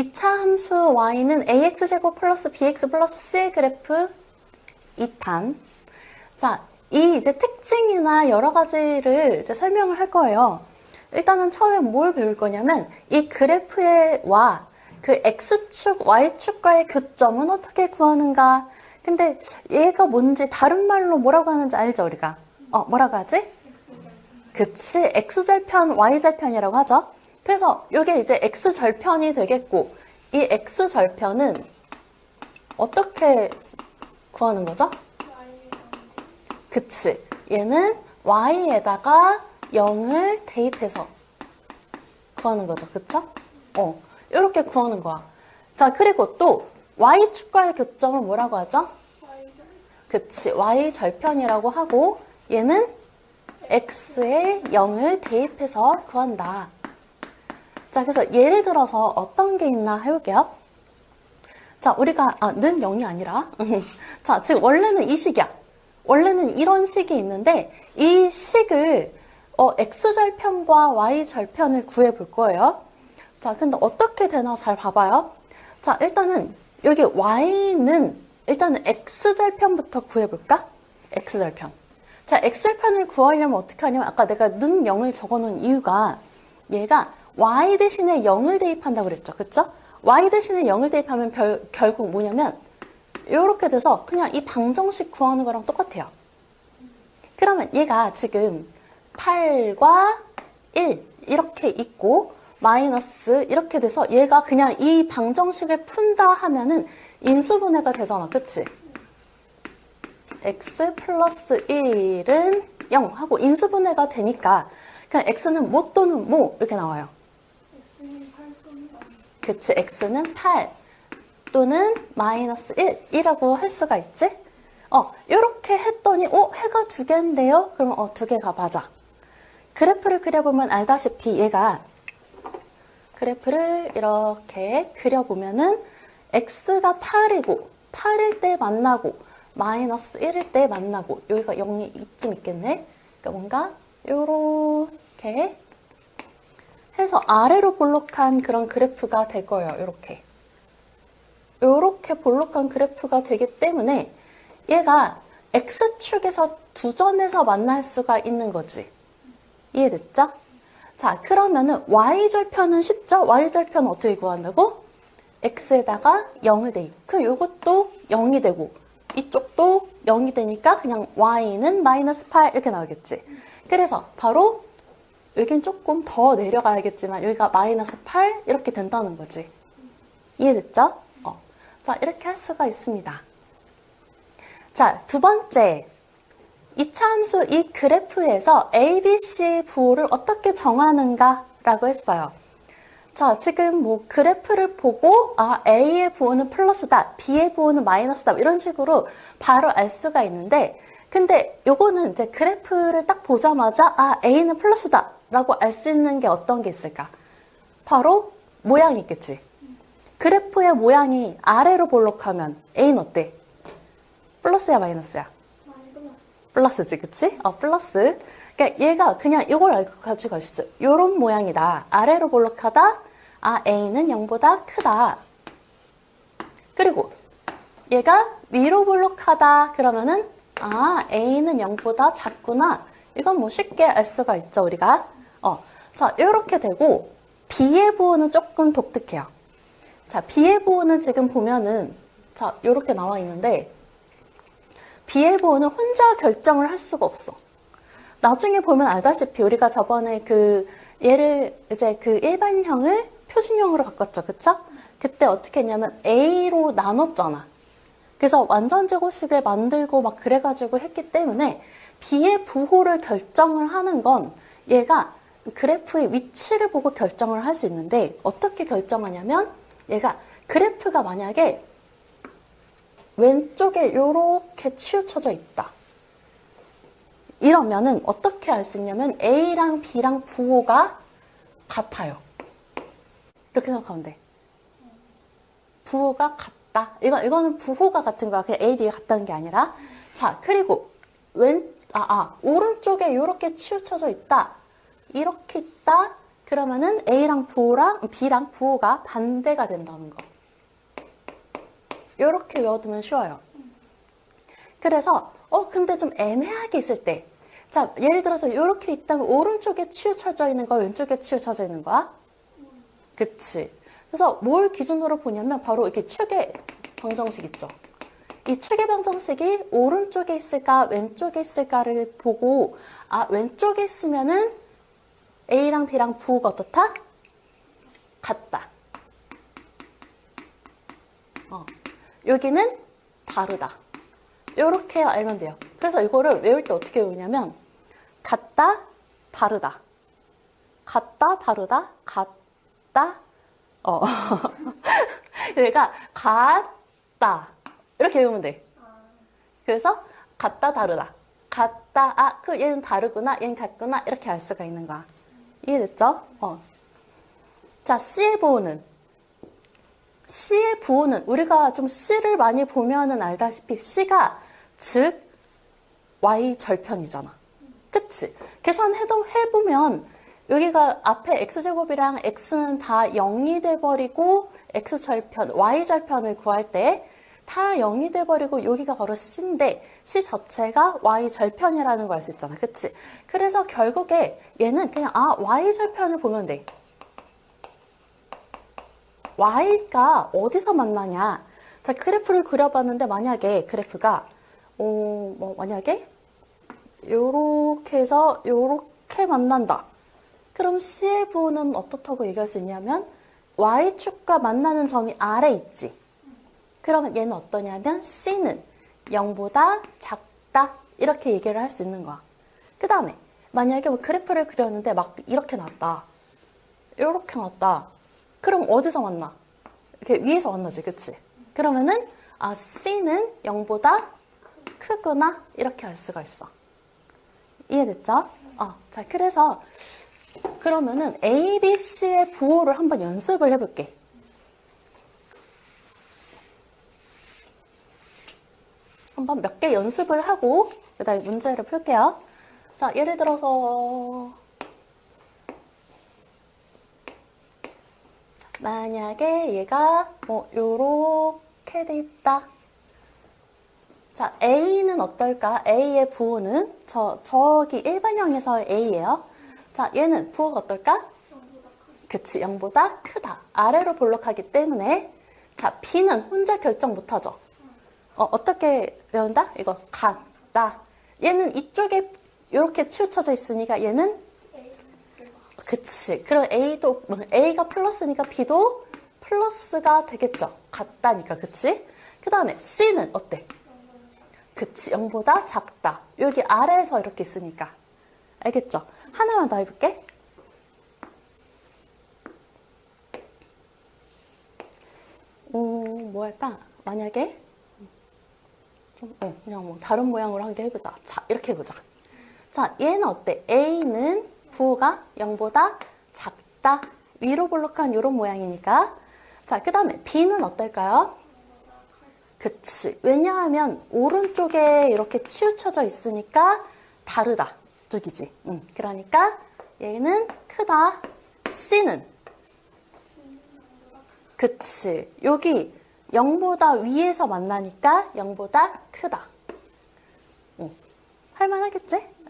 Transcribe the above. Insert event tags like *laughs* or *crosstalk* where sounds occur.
2차 함수 y는 ax제곱 플러스 bx 플러스 c의 그래프 2탄. 자, 이 이제 특징이나 여러 가지를 이제 설명을 할 거예요. 일단은 처음에 뭘 배울 거냐면 이 그래프의 와, 그 x축, y축과의 교점은 어떻게 구하는가? 근데 얘가 뭔지 다른 말로 뭐라고 하는지 알죠, 우리가? 어, 뭐라고 하지? 그치, x절편, y절편이라고 하죠. 그래서 이게 이제 x절편이 되겠고 이 x절편은 어떻게 구하는 거죠? 그치. 얘는 y에다가 0을 대입해서 구하는 거죠. 그쵸? 어, 이렇게 구하는 거야. 자, 그리고 또 y축과의 교점을 뭐라고 하죠? 그치. y절편이라고 하고 얘는 x에 0을 대입해서 구한다. 자, 그래서 예를 들어서 어떤 게 있나 해볼게요. 자, 우리가, 아, 는 0이 아니라. *laughs* 자, 지금 원래는 이 식이야. 원래는 이런 식이 있는데, 이 식을, 어, x절편과 y절편을 구해 볼 거예요. 자, 근데 어떻게 되나 잘 봐봐요. 자, 일단은, 여기 y는, 일단은 x절편부터 구해볼까? x절편. 자, x절편을 구하려면 어떻게 하냐면, 아까 내가 는 0을 적어놓은 이유가, 얘가 y 대신에 0을 대입한다고 그랬죠. 그쵸? y 대신에 0을 대입하면 별, 결국 뭐냐면 이렇게 돼서 그냥 이 방정식 구하는 거랑 똑같아요. 그러면 얘가 지금 8과 1 이렇게 있고 마이너스 이렇게 돼서 얘가 그냥 이 방정식을 푼다 하면은 인수분해가 되잖아. 그치? x 플러스 1은 0 하고 인수분해가 되니까 그냥 x는 뭐 또는 뭐 이렇게 나와요. 그치, x는 8 또는 마이너스 1 이라고 할 수가 있지? 어, 이렇게 했더니, 어, 해가 두 개인데요? 그러면 어, 두 개가 맞아. 그래프를 그려보면 알다시피 얘가 그래프를 이렇게 그려보면은 x가 8이고, 8일 때 만나고, 마이너스 1일 때 만나고, 여기가 0이 이쯤 있겠네? 그러니까 뭔가, 요렇게 해서 아래로 볼록한 그런 그래프가 될 거예요. 이렇게. 이렇게 볼록한 그래프가 되기 때문에 얘가 X축에서 두 점에서 만날 수가 있는 거지. 이해됐죠? 자, 그러면은 Y절편은 쉽죠? Y절편 어떻게 구한다고? X에다가 0을 대입. 그 요것도 0이 되고 이쪽도 0이 되니까 그냥 Y는 마이너스 8 이렇게 나오겠지. 그래서 바로 여긴 조금 더 내려가야겠지만 여기가 마이너스 8 이렇게 된다는 거지. 이해됐죠? 어. 자, 이렇게 할 수가 있습니다. 자, 두 번째. 이차 함수 이 그래프에서 A, B, C 부호를 어떻게 정하는가 라고 했어요. 자, 지금 뭐 그래프를 보고 아, A의 부호는 플러스다, B의 부호는 마이너스다 이런 식으로 바로 알 수가 있는데 근데 요거는 이제 그래프를 딱 보자마자 아, A는 플러스다 라고 알 수 있는 게 어떤 게 있을까? 바로 모양이 있겠지. 그래프의 모양이 아래로 볼록하면 A는 어때? 플러스야 마이너스야? 플러스지 그치? 어 플러스 그러니까 얘가 그냥 이걸 가지고 갈 수 있어 요런 모양이다 아래로 볼록하다 아 A는 0보다 크다 그리고 얘가 위로 볼록하다 그러면은 아 A는 0보다 작구나 이건 뭐 쉽게 알 수가 있죠 우리가 어, 자 이렇게 되고 B의 부호는 조금 독특해요 자 B의 부호는 지금 보면은 자 이렇게 나와 있는데 B의 부호는 혼자 결정을 할 수가 없어. 나중에 보면 알다시피 우리가 저번에 그 얘를 이제 그 일반형을 표준형으로 바꿨죠. 그쵸? 그때 어떻게 했냐면 A로 나눴잖아. 그래서 완전 제곱식을 만들고 막 그래가지고 했기 때문에 B의 부호를 결정을 하는 건 얘가 그래프의 위치를 보고 결정을 할 수 있는데 어떻게 결정하냐면 얘가 그래프가 만약에 왼쪽에 이렇게 치우쳐져 있다. 이러면은 어떻게 알 수 있냐면 A랑 B랑 부호가 같아요. 이렇게 생각하면 돼. 부호가 같다. 이거, 이거는 부호가 같은 거야. 그냥 A, B가 같다는 게 아니라. 자, 그리고 왼, 아, 아, 오른쪽에 이렇게 치우쳐져 있다. 이렇게 있다. 그러면은 A랑 부호랑 B랑 부호가 반대가 된다는 거. 이렇게 외워두면 쉬워요. 그래서 어 근데 좀 애매하게 있을 때, 자 예를 들어서 이렇게 있다면 오른쪽에 치우쳐져 있는 거야, 왼쪽에 치우쳐져 있는 거야? 그치. 그래서 뭘 기준으로 보냐면 바로 이렇게 축의 방정식 있죠. 이 축의 방정식이 오른쪽에 있을까 왼쪽에 있을까를 보고 아 왼쪽에 있으면은 A랑 B랑 부호가 어떻다? 같다. 어. 여기는 다르다. 이렇게 알면 돼요. 그래서 이거를 외울 때 어떻게 외우냐면 같다, 다르다. 같다, 다르다, 같다, 어. *laughs* 그러니까 같다. 이렇게 외우면 돼. 그래서 같다, 다르다. 같다, 아, 그 얘는 다르구나, 얘는 같구나 이렇게 알 수가 있는 거야. 이해됐죠? 어. 자, C의 부호는 우리가 좀 C를 많이 보면은 알다시피 C가 즉 Y 절편이잖아. 그치? 계산해도 해보면 여기가 앞에 X제곱이랑 X는 다 0이 돼버리고 X절편, Y절편을 구할 때 다 0이 돼버리고 여기가 바로 C인데 C 자체가 Y절편이라는 걸 알 수 있잖아. 그치? 그래서 결국에 얘는 그냥 아 Y절편을 보면 돼. y가 어디서 만나냐? 자, 그래프를 그려봤는데 만약에 그래프가 어, 뭐 만약에 요렇게 해서 요렇게 만난다. 그럼 C의 부호는 어떻다고 얘기할 수 있냐면 y축과 만나는 점이 아래 있지. 그러면 얘는 어떠냐면 C는 0보다 작다. 이렇게 얘기를 할 수 있는 거야. 그 다음에 만약에 뭐 그래프를 그렸는데 막 이렇게 났다. 이렇게 났다. 그럼 어디서 만나? 이렇게 위에서 만나지, 그치? 그러면은, 아, C는 0보다 크구나? 이렇게 알 수가 있어. 이해됐죠? 어, 자, 그래서, 그러면은 A, B, C의 부호를 한번 연습을 해볼게. 한번 몇 개 연습을 하고, 그 다음에 문제를 풀게요. 자, 예를 들어서, 만약에 얘가 뭐 요렇게 돼 있다. 자, A는 어떨까? A의 부호는 저 저기 일반형에서 A예요. 자, 얘는 부호가 어떨까? 그치, 0보다 크다. 아래로 볼록하기 때문에 자, B는 혼자 결정 못하죠. 어, 어떻게 외운다? 이거 같다. 얘는 이쪽에 이렇게 치우쳐져 있으니까 얘는 그치. 그럼 A도, 뭐 A가 플러스니까 B도 플러스가 되겠죠. 같다니까, 그치? 그 다음에 C는 어때? 그치. 0보다 작다. 여기 아래에서 이렇게 있으니까. 알겠죠? 하나만 더 해볼게. 음, 뭐 할까? 만약에, 좀, 어, 그냥 뭐 다른 모양으로 한개 해보자. 자, 이렇게 해보자. 자, 얘는 어때? A는 부호가 0보다 작다. 위로 볼록한 이런 모양이니까. 자, 그 다음에 B는 어떨까요? 그치. 왜냐하면 오른쪽에 이렇게 치우쳐져 있으니까 다르다. 쪽이지. 응. 그러니까 얘는 크다. C는 그치. 여기 0보다 위에서 만나니까 0보다 크다. 응. 할만하겠지?